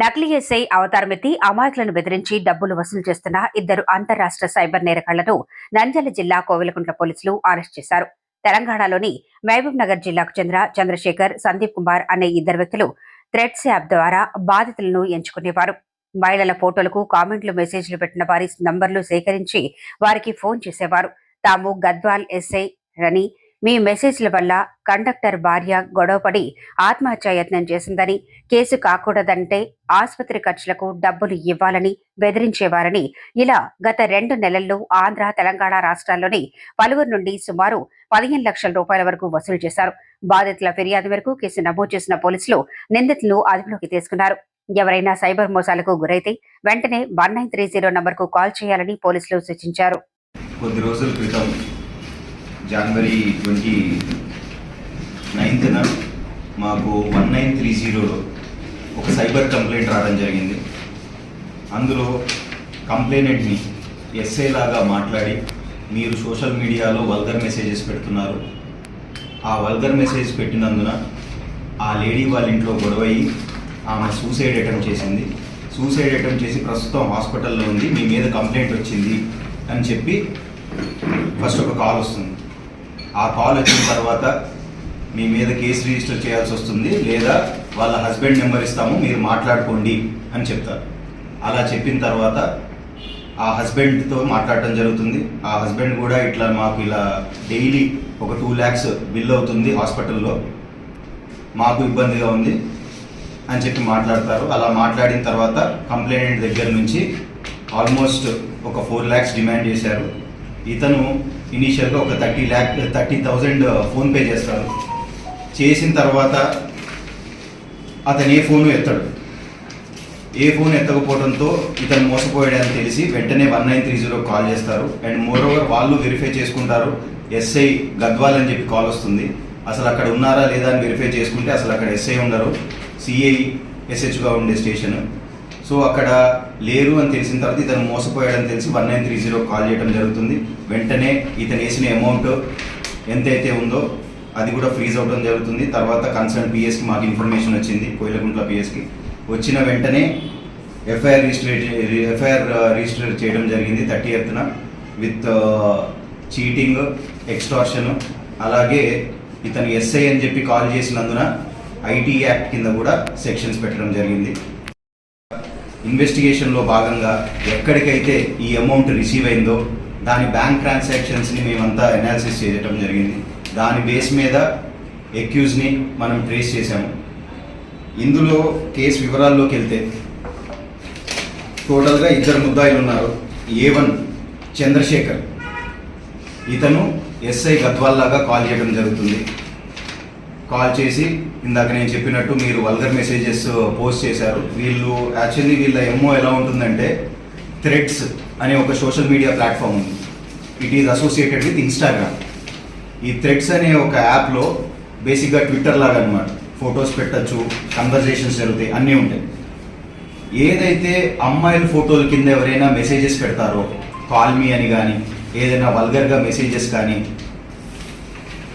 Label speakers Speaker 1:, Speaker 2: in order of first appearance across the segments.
Speaker 1: నకిలీ ఎస్ఐ అవతారమెత్తి అమాయకులను బెదిరించి డబ్బులు వసూలు చేస్తున్న ఇద్దరు అంతరాష్ట్ర సైబర్ నేరగాళ్ళను నంద్యాల జిల్లా కోవెలకుంట్ల పోలీసులు అరెస్ట్ చేశారు. తెలంగాణలోని మహబూబ్ నగర్ జిల్లాకు చెందిన చంద్రశేఖర్ సందీప్ కుమార్ అనే ఇద్దరు వ్యక్తులు థ్రెడ్స్ యాప్ ద్వారా బాధితులను ఎంచుకునేవారు. మహిళల ఫోటోలకు కామెంట్లు మెసేజ్లు పెట్టిన వారి నంబర్లు సేకరించి వారికి ఫోన్ చేసేవారు. తాము గద్వాల్ ఎస్ఐ రని మీ మెసేజ్ల వల్ల కండక్టర్ భార్య గొడవపడి ఆత్మహత్యాయత్నం చేసిందని కేసు కాకూడదంటే ఆసుపత్రి ఖర్చులకు డబ్బులు ఇవ్వాలని బెదిరించేవారని ఇలా గత రెండు నెలల్లో ఆంధ్ర తెలంగాణ రాష్ట్రాల్లోని పలువురు నుండి సుమారు పదిహేను లక్షల రూపాయల వరకు వసూలు చేశారు. బాధితుల ఫిర్యాదు మేరకు కేసు నమోదు చేసిన పోలీసులు నిందితులను అదుపులోకి తీసుకున్నారు. ఎవరైనా సైబర్ మోసాలకు గురైతే వెంటనే వన్ నైన్ త్రీ జీరో నంబర్కు కాల్ చేయాలని పోలీసులు సూచించారు.
Speaker 2: కొద్ది రోజుల క్రితం జనవరి ట్వంటీ నైన్త్న మాకు వన్ నైన్ త్రీ జీరోలో ఒక సైబర్ కంప్లైంట్ రావడం జరిగింది. అందులో కంప్లైనెంట్ని ఎస్ఏ లాగా మాట్లాడి మీరు సోషల్ మీడియాలో వల్గర్ మెసేజెస్ పెడుతున్నారు. ఆ వల్గర్ మెసేజ్ పెట్టినందున ఆ లేడీ వాళ్ళ ఇంట్లో గొడవయ్యి ఆమె సూసైడ్ అటెంప్ట్ చేసింది. సూసైడ్ అటెంప్ట్ చేసి ప్రస్తుతం హాస్పిటల్లో ఉంది మీ మీద కంప్లైంట్ వచ్చింది అని చెప్పి ఫస్ట్ ఒక కాల్ వస్తుంది. ఆ కాల్ వచ్చిన తర్వాత మీ మీద కేసు రిజిస్టర్ చేయాల్సి వస్తుంది లేదా వాళ్ళ హస్బెండ్ నెంబర్ ఇస్తాము మీరు మాట్లాడుకోండి అని చెప్తారు. అలా చెప్పిన తర్వాత ఆ హస్బెండ్తో మాట్లాడటం జరుగుతుంది. ఆ హస్బెండ్ కూడా ఇట్లా మాకు ఇలా డైలీ ఒక టూ ల్యాక్స్ బిల్ అవుతుంది హాస్పిటల్లో. మాకు ఇబ్బందిగా ఉంది అని చెప్పి మాట్లాడతారు. అలా మాట్లాడిన తర్వాత కంప్లైంట్ దగ్గర నుంచి ఆల్మోస్ట్ ఒక ఫోర్ ల్యాక్స్ డిమాండ్ చేశారు. ఇతను ఇనీషియల్గా ఒక thirty lakh thirty thousand PhonePe చేస్తారు చేసిన తర్వాత అతను ఏ ఫోను ఎత్తాడు. ఏ ఫోన్ ఎత్తకపోవడంతో ఇతను మోసపోయాడని తెలిసి వెంటనే one nine three zero call చేస్తారు. అండ్ మోర్ ఓవర్ వాళ్ళు వెరిఫై చేసుకుంటారు. ఎస్ఐ గద్వాల్ అని చెప్పి కాల్ వస్తుంది. అసలు అక్కడ ఉన్నారా లేదా అని వెరిఫై చేసుకుంటే అసలు అక్కడ ఎస్ఐ ఉండరు. సిఐ ఎస్హెచ్గా ఉండే స్టేషన్. సో అక్కడ లేరు అని తెలిసిన తర్వాత ఇతను మోసపోయాడని తెలిసి one nine three zero call చేయడం జరుగుతుంది. వెంటనే ఇతను వేసిన అమౌంట్ ఎంతైతే ఉందో అది కూడా ఫ్రీజ్ అవ్వడం జరుగుతుంది. తర్వాత కన్సర్న్ పిఎస్కి మాకు ఇన్ఫర్మేషన్ వచ్చింది కోయిలకుంట్ల పిఎస్కి వచ్చిన వెంటనే ఎఫ్ఐఆర్ రిజిస్టర్ ఎఫ్ఐఆర్ రిజిస్టర్ చేయడం జరిగింది థర్టీ ఎయిత్న విత్ చీటింగ్ ఎక్స్టార్షన్ అలాగే ఇతను ఎస్ఐ అని చెప్పి కాల్ చేసినందున ఐటీ యాక్ట్ కింద కూడా సెక్షన్స్ పెట్టడం జరిగింది. ఇన్వెస్టిగేషన్లో భాగంగా ఎక్కడికైతే ఈ అమౌంట్ రిసీవ్ అయిందో దాని బ్యాంక్ ట్రాన్సాక్షన్స్ని మేమంతా అనాలిసిస్ చేయడం జరిగింది. దాని బేస్ మీద ఎక్యూజ్ని మనం ట్రేస్ చేశాము. ఇందులో కేసు వివరాల్లోకి వెళ్తే టోటల్గా ఇద్దరు ముద్దాయిలు ఉన్నారు. A one Chandrashekar. ఇతను ఎస్ఐ గద్వాల్ లాగా కాల్ చేయడం జరుగుతుంది. కాల్ చేసి ఇందాక నేను చెప్పినట్టు మీరు వల్గర్ మెసేజెస్ పోస్ట్ చేశారు. వీళ్ళు యాక్చువల్లీ వీళ్ళ ఎంఓ ఎలా ఉంటుందంటే థ్రెడ్స్ అనే ఒక సోషల్ మీడియా ప్లాట్ఫామ్ ఉంది. It is associated with Instagram ఈ థ్రెడ్స్ అనే ఒక యాప్లో బేసిక్గా ట్విట్టర్ లాగా అనమాట ఫొటోస్ పెట్టచ్చు కన్వర్జేషన్స్ జరుగుతాయి అన్నీ ఉంటాయి. ఏదైతే అమ్మాయిల ఫోటోల కింద ఎవరైనా మెసేజెస్ పెడతారో కాల్ మీ అని కానీ ఏదైనా వల్గర్గా మెసేజెస్ కానీ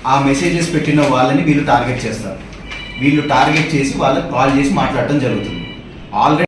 Speaker 2: ఆ మెసేజెస్ పెట్టిన వాళ్ళని వీళ్ళు టార్గెట్ చేస్తారు. వీళ్ళు టార్గెట్ చేసి వాళ్ళకి కాల్ చేసి మాట్లాడటం జరుగుతుంది. ఆల్రెడీ